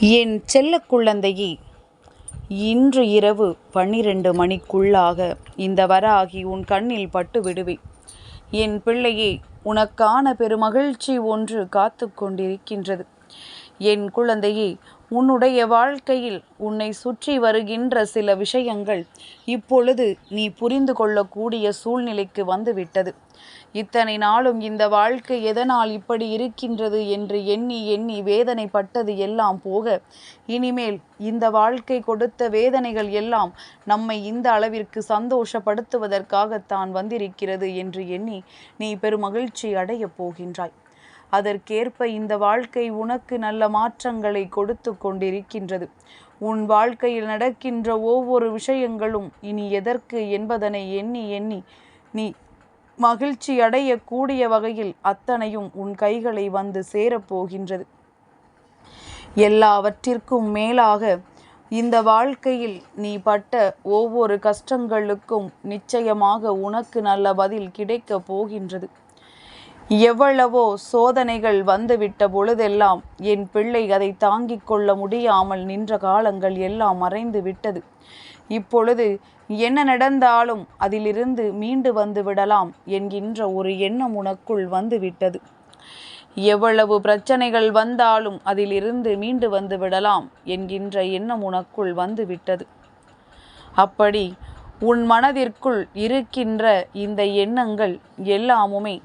என் செல்ல குழந்தையே இன்று இரவு பன்னிரண்டு மணிக்குள்ளாக இந்த வராகி உன் கண்ணில் பட்டு விடுவேன். என் பிள்ளையே உனக்கான பெருமகிழ்ச்சி ஒன்று காத்து கொண்டிருக்கின்றது. என் குழந்தையே உன்னுடைய வாழ்க்கையில் உன்னை சுற்றி வருகின்ற சில விஷயங்கள் இப்பொழுது நீ புரிந்து கொள்ளக்கூடிய சூழ்நிலைக்கு வந்துவிட்டது. இத்தனை நாளும் இந்த வாழ்க்கை எதனால் இப்படி இருக்கின்றது என்று எண்ணி எண்ணி வேதனைப்பட்டது எல்லாம் போக இனிமேல் இந்த வாழ்க்கை கொடுத்த வேதனைகள் எல்லாம் நம்மை இந்த அளவிற்கு சந்தோஷப்படுத்துவதற்காகத்தான் வந்திருக்கிறது என்று எண்ணி நீ பெருமகிழ்ச்சி அடையப் போகின்றாய். அதற்கேற்ப இந்த வாழ்க்கை உனக்கு நல்ல மாற்றங்களை கொடுத்து கொண்டிருக்கின்றது. உன் வாழ்க்கையில் நடக்கின்ற ஒவ்வொரு விஷயங்களும் இனி எதற்கு என்பதனை எண்ணி எண்ணி நீ மகிழ்ச்சி அடையக்கூடிய வகையில் அத்தனையும் உன் கைகளை வந்து சேரப்போகின்றது எல்லாவற்றிற்கும் மேலாக இந்த வாழ்க்கையில் நீ பட்ட ஒவ்வொரு கஷ்டங்களுக்கும் நிச்சயமாக உனக்கு நல்ல பதில் கிடைக்கப் போகின்றது. எவ்வளவோ சோதனைகள் வந்துவிட்ட பொழுதெல்லாம் என் பிள்ளை அதை தாங்கிக் கொள்ள முடியாமல் நின்ற காலங்கள் எல்லாம் மறைந்து விட்டது. இப்பொழுது என்ன நடந்தாலும் அதிலிருந்து மீண்டு வந்து விடலாம் என்கின்ற ஒரு எண்ணம் உனக்குள் வந்துவிட்டது எவ்வளவு பிரச்சனைகள் வந்தாலும் அதிலிருந்து மீண்டு வந்து விடலாம் என்கின்ற எண்ணம் உனக்குள் வந்துவிட்டது அப்படி உன் மனதிற்குள் இருக்கின்ற இந்த எண்ணங்கள் எல்லாமுமே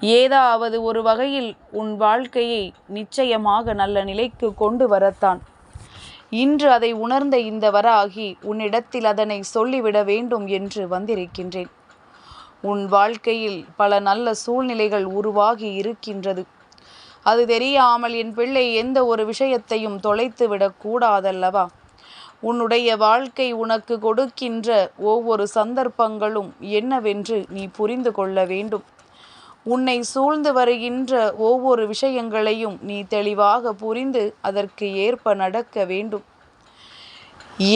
ஏதாவது ஒரு வகையில் உன் வாழ்க்கையை நிச்சயமாக நல்ல நிலைக்கு கொண்டு வரத்தான். இன்று அதை உணர்ந்த இந்த வராகி உன்னிடத்தில் அதனை சொல்லிவிட வேண்டும் என்று வந்திருக்கின்றேன். உன் வாழ்க்கையில் பல நல்ல சூழ்நிலைகள் உருவாகி இருக்கின்றது. அது தெரியாமல் என் பிள்ளை எந்த ஒரு விஷயத்தையும் தொலைத்து விடக்கூடாதல்லவா உன்னுடைய வாழ்க்கை உனக்கு கொடுக்கின்ற ஒவ்வொரு சந்தர்ப்பங்களும் என்னவென்று நீ புரிந்து கொள்ள வேண்டும். உன்னை சூழ்ந்து வருகின்ற ஒவ்வொரு விஷயங்களையும் நீ தெளிவாக புரிந்து அதற்கு ஏற்ப நடக்க வேண்டும்.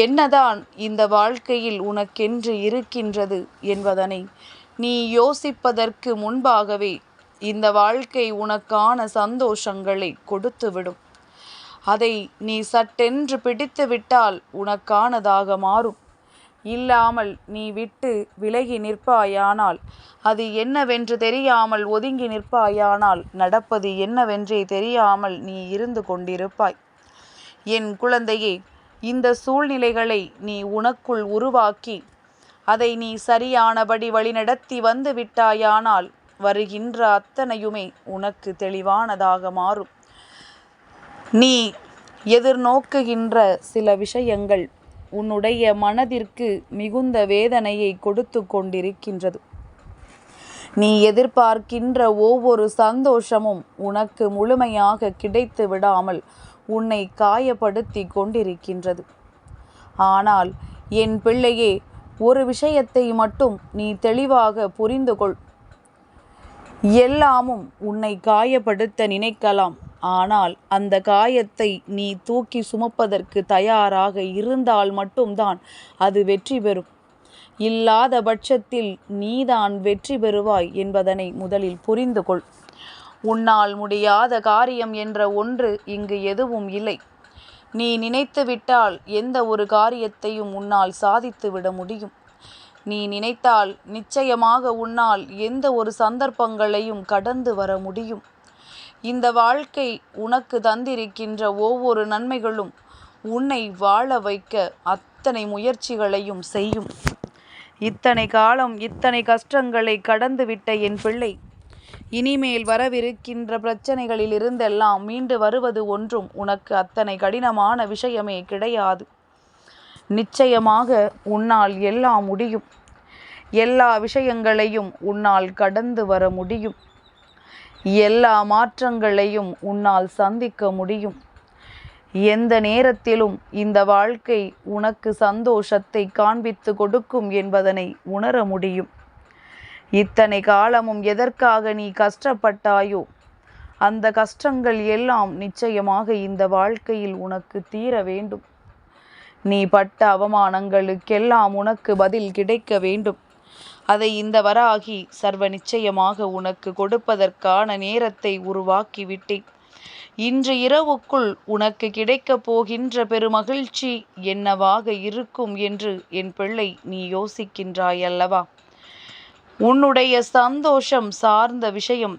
என்னதான் இந்த வாழ்க்கையில் உனக்கென்று இருக்கின்றது என்பதனை நீ யோசிப்பதற்கு முன்பாகவே இந்த வாழ்க்கை உனக்கான சந்தோஷங்களை கொடுத்துவிடும். அதை நீ சட்டென்று பிடித்துவிட்டால் உனக்கானதாக மாறும். இல்லாமல் நீ விட்டு விலகி நிற்பாயானால் அது என்னவென்று தெரியாமல் ஒதுங்கி நிற்பாயானால் நடப்பது என்னவென்றே தெரியாமல் நீ இருந்து கொண்டிருப்பாய். என் குழந்தையே இந்த சூழ்நிலைகளை நீ உனக்குள் உருவாக்கி அதை நீ சரியானபடி வழிநடத்தி வந்து விட்டாயானால் வருகின்ற அத்தனையுமே உனக்கு தெளிவானதாக மாறும். நீ எதிர்நோக்குகின்ற சில விஷயங்கள் உன்னுடைய மனதிற்கு மிகுந்த வேதனையை கொடுத்து கொண்டிருக்கின்றது. நீ எதிர்பார்க்கின்ற ஒவ்வொரு சந்தோஷமும் உனக்கு முழுமையாக கிடைத்து விடாமல் உன்னை காயப்படுத்தி கொண்டிருக்கின்றது. ஆனால் என் பிள்ளையே ஒரு விஷயத்தை மட்டும் நீ தெளிவாக புரிந்து கொள் எல்லாமும் உன்னை காயப்படுத்த நினைக்கலாம். ஆனால் அந்த காயத்தை நீ தூக்கி சுமப்பதற்கு தயாராக இருந்தால் மட்டும்தான் அது வெற்றி பெறும். இல்லாத பட்சத்தில் நீதான் வெற்றி பெறுவாய் என்பதனை முதலில் புரிந்து கொள். உன்னால் முடியாத காரியம் என்ற ஒன்று இங்கு எதுவும் இல்லை. நீ நினைத்து விட்டால் எந்த ஒரு காரியத்தையும் உன்னால் சாதித்து விட முடியும். நீ நினைத்தால் நிச்சயமாக உன்னால் எந்த ஒரு சந்தர்ப்பங்களையும் கடந்து வர முடியும். இந்த வாழ்க்கை உனக்கு தந்திருக்கின்ற ஒவ்வொரு நன்மைகளும் உன்னை வாழ வைக்க அத்தனை முயற்சிகளையும் செய்யும். இத்தனை காலம் இத்தனை கஷ்டங்களை கடந்துவிட்ட என் பிள்ளை. இனிமேல் வரவிருக்கின்ற பிரச்சனைகளில் இருந்தெல்லாம் மீண்டு வருவது ஒன்றும் உனக்கு அத்தனை கடினமான விஷயமே கிடையாது. நிச்சயமாக உன்னால் எல்லாம் முடியும். எல்லா விஷயங்களையும் உன்னால் கடந்து வர முடியும். எல்லா மாற்றங்களையும் உன்னால் சந்திக்க முடியும். எந்த நேரத்திலும் இந்த வாழ்க்கை உனக்கு சந்தோஷத்தை காண்பித்து கொடுக்கும் என்பதனை உணர முடியும். இத்தனை காலமும் எதற்காக நீ கஷ்டப்பட்டாயோ அந்த கஷ்டங்கள் எல்லாம் நிச்சயமாக இந்த வாழ்க்கையில் உனக்கு தீர வேண்டும். நீ பட்ட அவமானங்களுக்கெல்லாம் உனக்கு பதில் கிடைக்க வேண்டும். அதை இந்த வராகி சர்வ நிச்சயமாக உனக்கு கொடுப்பதற்கான நேரத்தை உருவாக்கிவிட்டேன். இன்று இரவுக்குள் உனக்கு கிடைக்கப் போகின்ற பெருமகிழ்ச்சி என்னவாக இருக்கும் என்று என் பிள்ளை நீ யோசிக்கின்றாய் அல்லவா உன்னுடைய சந்தோஷம் சார்ந்த விஷயம்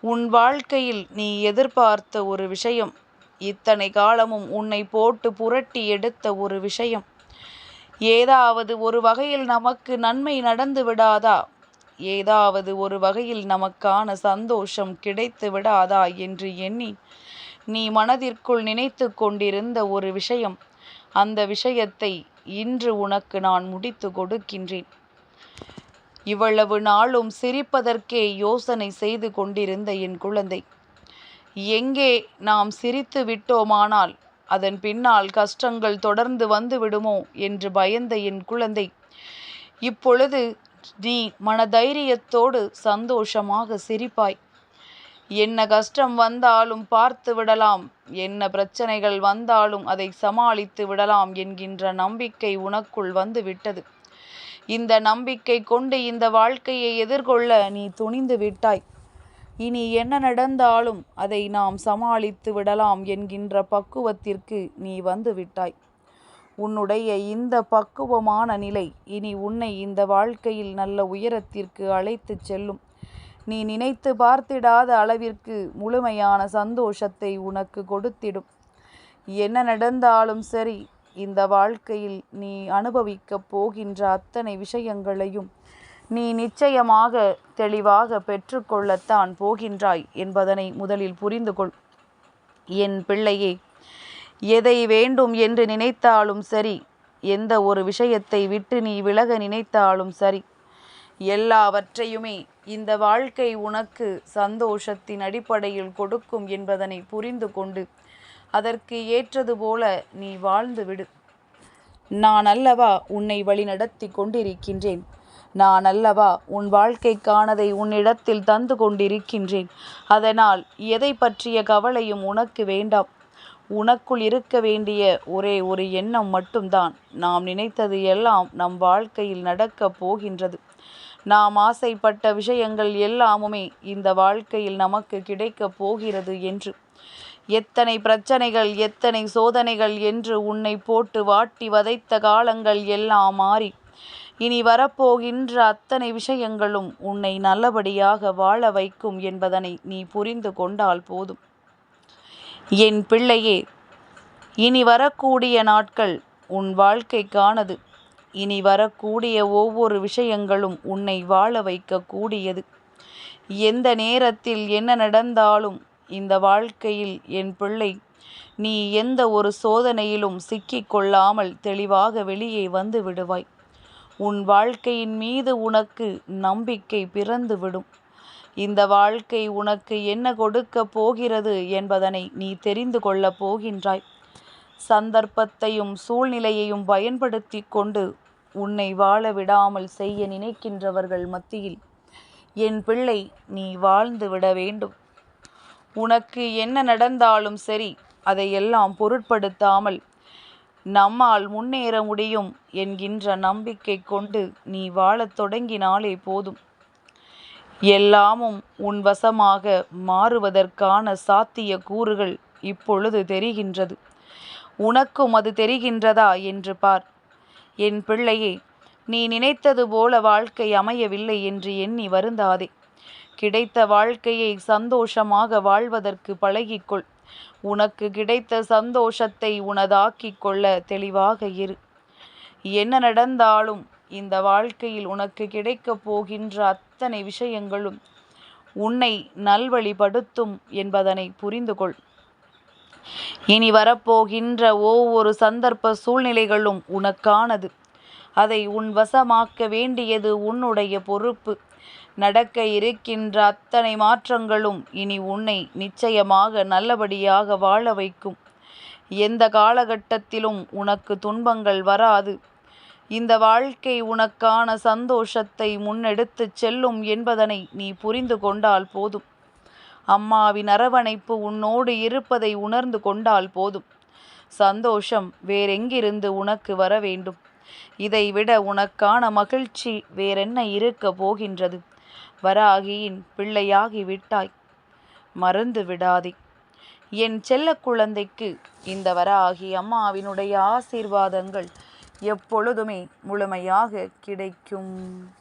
உன் வாழ்க்கையில் நீ எதிர்பார்த்த ஒரு விஷயம் இத்தனை காலமும் உன்னை போட்டு புரட்டி எடுத்த ஒரு விஷயம். ஏதாவது ஒரு வகையில் நமக்கு நன்மை நடந்து விடாதா? ஏதாவது ஒரு வகையில் நமக்கான சந்தோஷம் கிடைத்து விடாதா? என்று எண்ணி நீ மனதிற்குள் நினைத்து கொண்டிருந்த ஒரு விஷயம். அந்த விஷயத்தை இன்று உனக்கு நான் முடித்து கொடுக்கின்றேன். இவ்வளவு நாளும் சிரிப்பதற்கே யோசனை செய்து கொண்டிருந்த என் குழந்தை. எங்கே நாம் சிரித்து விட்டோமானால் அதன் பின்னால் கஷ்டங்கள் தொடர்ந்து வந்து விடுமோ என்று பயந்த என் குழந்தை இப்பொழுது நீ மனதைரியத்தோடு சந்தோஷமாக சிரிப்பாய். என்ன கஷ்டம் வந்தாலும் பார்த்து விடலாம் என்ன பிரச்சனைகள் வந்தாலும் அதை சமாளித்து விடலாம் என்கின்ற நம்பிக்கை உனக்குள் வந்து விட்டது. இந்த நம்பிக்கை கொண்டு இந்த வாழ்க்கையை எதிர்கொள்ள நீ துணிந்து விட்டாய். இனி என்ன நடந்தாலும் அதை நாம் சமாளித்து விடலாம் என்கின்ற பக்குவத்திற்கு நீ வந்து விட்டாய். உன்னுடைய இந்த பக்குவமான நிலை இனி உன்னை இந்த வாழ்க்கையில் நல்ல உயரத்திற்கு அழைத்துச் செல்லும். நீ நினைத்து பார்த்திடாத அளவிற்கு முழுமையான சந்தோஷத்தை உனக்கு கொடுத்திடும். என்ன நடந்தாலும் சரி இந்த வாழ்க்கையில் நீ அனுபவிக்கப் போகின்ற அத்தனை விஷயங்களையும் நீ நிச்சயமாக தெளிவாக பெற்றுக்கொள்ளத்தான் போகின்றாய் என்பதனை முதலில் புரிந்து கொள். என் பிள்ளையே எதை வேண்டும் என்று நினைத்தாலும் சரி எந்த ஒரு விஷயத்தை விட்டு நீ விலக நினைத்தாலும் சரி எல்லாவற்றையுமே இந்த வாழ்க்கை உனக்கு சந்தோஷத்தின் அடிப்படையில் கொடுக்கும் என்பதனை புரிந்து கொண்டு அதற்கு ஏற்றது போல நீ வாழ்ந்து விடு. நான் அல்லவா உன்னை வழிநடத்தி கொண்டிருக்கின்றேன்? நான் அல்லவா உன் வாழ்க்கைக்கானதை உன்னிடத்தில் தந்து கொண்டிருக்கின்றேன். அதனால் எதை பற்றிய கவலையும் உனக்கு வேண்டாம். உனக்குள் இருக்க வேண்டிய ஒரே ஒரு எண்ணம் மட்டும்தான். நாம் நினைத்தது எல்லாம் நம் வாழ்க்கையில் நடக்கப் போகின்றது. நாம் ஆசைப்பட்ட விஷயங்கள் எல்லாமுமே இந்த வாழ்க்கையில் நமக்கு கிடைக்கப் போகிறது என்று. எத்தனை பிரச்சனைகள் எத்தனை சோதனைகள் என்று உன்னை போட்டு வாட்டி வதைத்த காலங்கள் எல்லாம் மாறி இனி வரப்போகின்ற அத்தனை விஷயங்களும் உன்னை நல்லபடியாக வாழ வைக்கும் என்பதனை நீ புரிந்து கொண்டால் போதும். என் பிள்ளையே இனி வரக்கூடிய நாட்கள் உன் வாழ்க்கைக்கானது. இனி வரக்கூடிய ஒவ்வொரு விஷயங்களும் உன்னை வாழ வைக்கக்கூடியது. எந்த நேரத்தில் என்ன நடந்தாலும் இந்த வாழ்க்கையில் என் பிள்ளை நீ எந்த ஒரு சோதனையிலும் சிக்கிக்கொள்ளாமல் தெளிவாக வெளியே வந்து விடுவாய். உன் வாழ்க்கையின் மீது உனக்கு நம்பிக்கை பிறந்துவிடும். இந்த வாழ்க்கை உனக்கு என்ன கொடுக்கப் போகிறது என்பதனை நீ தெரிந்து கொள்ளப் போகின்றாய். சந்தர்ப்பத்தையும் சூழ்நிலையையும் பயன்படுத்தி கொண்டு உன்னை வாழ விடாமல் செய்ய நினைக்கின்றவர்கள் மத்தியில் என் பிள்ளை நீ வாழ்ந்து விட வேண்டும். உனக்கு என்ன நடந்தாலும் சரி அதையெல்லாம் பொருட்படுத்தாமல் நம்மால் முன்னேற முடியும் என்கின்ற நம்பிக்கை கொண்டு நீ வாழத் தொடங்கினாலே போதும். எல்லாமும் உன் வசமாக மாறுவதற்கான சாத்திய கூறுகள் இப்பொழுது தெரிகின்றது. உனக்கும் அது தெரிகின்றதா? என்று பார். என் பிள்ளையே நீ நினைத்தது போல வாழ்க்கை அமையவில்லை என்று எண்ணி வருந்தாதே. கிடைத்த வாழ்க்கையை சந்தோஷமாக வாழ்வதற்கு பழகிக்கொள். உனக்கு கிடைத்த சந்தோஷத்தை உனதாக்கிக் கொள்ள தெளிவாக இரு. என்ன நடந்தாலும் இந்த வாழ்க்கையில் உனக்கு கிடைக்கப் போகின்ற அத்தனை விஷயங்களும் உன்னை நல்வழிப்படுத்தும் என்பதனை புரிந்து கொள். இனி வரப்போகின்ற ஒவ்வொரு சந்தர்ப்ப சூழ்நிலைகளும் உனக்கானது. அதை உன் வசமாக்க வேண்டியது உன்னுடைய பொறுப்பு. நடக்க இருக்கின்ற அத்தனை மாற்றங்களும் இனி உன்னை நிச்சயமாக நல்லபடியாக வாழ வைக்கும். எந்த காலகட்டத்திலும் உனக்கு துன்பங்கள் வராது. இந்த வாழ்க்கை உனக்கான சந்தோஷத்தை முன்னெடுத்துச் செல்லும் என்பதனை நீ புரிந்து கொண்டால் போதும். அம்மாவின் அரவணைப்பு உன்னோடு இருப்பதை உணர்ந்து கொண்டால் போதும். சந்தோஷம் வேறெங்கிருந்து உனக்கு வர வேண்டும். இதைவிட உனக்கான மகிழ்ச்சி வேறென்ன இருக்க போகின்றது? வராகியின் பிள்ளையாகி விட்டாய். மறந்து விடாதே. என் செல்ல குழந்தைக்கு இந்த வராகி அம்மாவினுடைய ஆசீர்வாதங்கள் எப்பொழுதுமே முழுமையாக கிடைக்கும்.